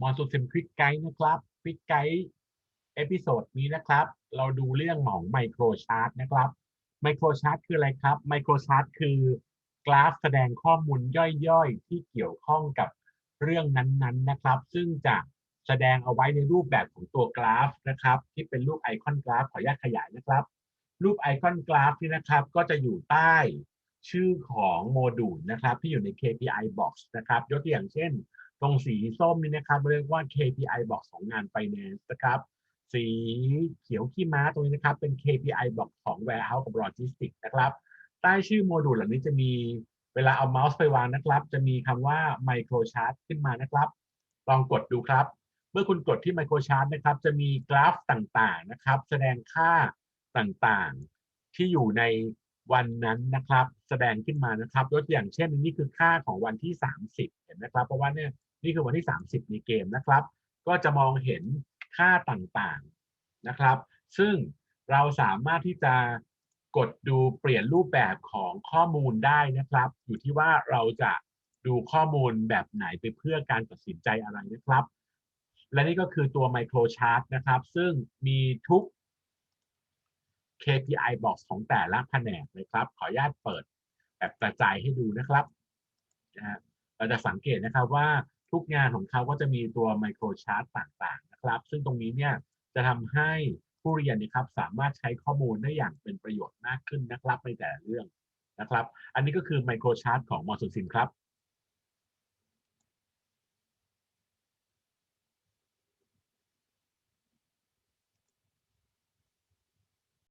มอนสุดซิมควิกไกด์นะครับควิกไกด์เอพิโซดนี้นะครับ เราดูเรื่องของไมโครชาร์ตนะครับไมโครชาร์ตคืออะไรครับไมโครชาร์ตคือกราฟแสดงข้อมูลย่อยๆ ที่เกี่ยวข้องกับเรื่องนั้นๆนะครับ ซึ่งจะแสดงเอาไว้ในรูปแบบของตัวกราฟนะครับ ที่เป็นรูปไอคอนกราฟขออนุญาตขยายนะครับ รูปไอคอนกราฟนี่นะครับ ก็จะอยู่ใต้ชื่อของโมดูลนะครับ ที่อยู่ใน KPI box นะครับ ยกตัวอย่างเช่น ตรงสีส้มนี่นะครับเรียกว่า KPI box ของงาน Finance นะครับ สีเขียวขี้ม้าตรงนี้นะครับเป็น KPI box ของ Warehouse กับ Logistics นะครับ ใต้ชื่อโมดูลเหล่านี้จะมีเวลาเอาเมาส์ไปวางนะครับ จะมีคำว่า Micro Chart ขึ้นมานะครับ ลองกดดูครับ เมื่อคุณกดที่ Micro Chart นะครับ จะมีกราฟต่างๆนะครับ แสดงค่าต่างๆ ที่อยู่ใน วันนั้นนะครับแสดงขึ้นมานะครับยกตัวอย่างเช่นนี่คือค่าของวันที่ 30 เห็นนะครับ เพราะว่าเนี่ยนี่คือวันที่ 30 ในเกมนะครับ ก็จะมองเห็นค่าต่างๆนะครับ ซึ่งเราสามารถที่จะกดดูเปลี่ยนรูปแบบของข้อมูลได้นะครับ อยู่ที่ว่าเราจะดูข้อมูลแบบไหนไปเพื่อการตัดสินใจอะไรนะครับ และนี่ก็คือตัว Micro Chart นะครับ ซึ่งมีทุก KPI box ของแต่ละแผนกเลยครับ ขออนุญาตเปิดแบบกระจายให้ดูนะครับเราจะสังเกตนะครับว่าทุกงานของเขาก็จะมีตัว Micro Chart ต่างๆนะครับ ซึ่งตรงนี้เนี่ยจะทำให้ผู้เรียนนะครับสามารถใช้ข้อมูลได้อย่างเป็นประโยชน์มากขึ้นนะครับในแต่ละเรื่องนะครับ อันนี้ก็คือ Micro Chart ของมอสุนซินครับ